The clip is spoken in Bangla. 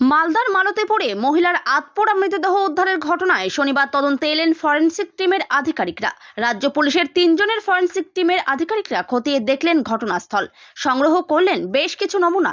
মালদার মালতে পড়ে মহিলার আতপোড়া মৃতদেহ উদ্ধারের ঘটনায় শনিবার তদন্তে এলেন ফরেন্সিক টিমের আধিকারিকরা। রাজ্য পুলিশের তিনজনের ফরেন্সিক টিমের আধিকারিকরা খতিয়ে দেখলেন ঘটনাস্থল। সংগ্রহ করলেন বেশ কিছু নমুনা।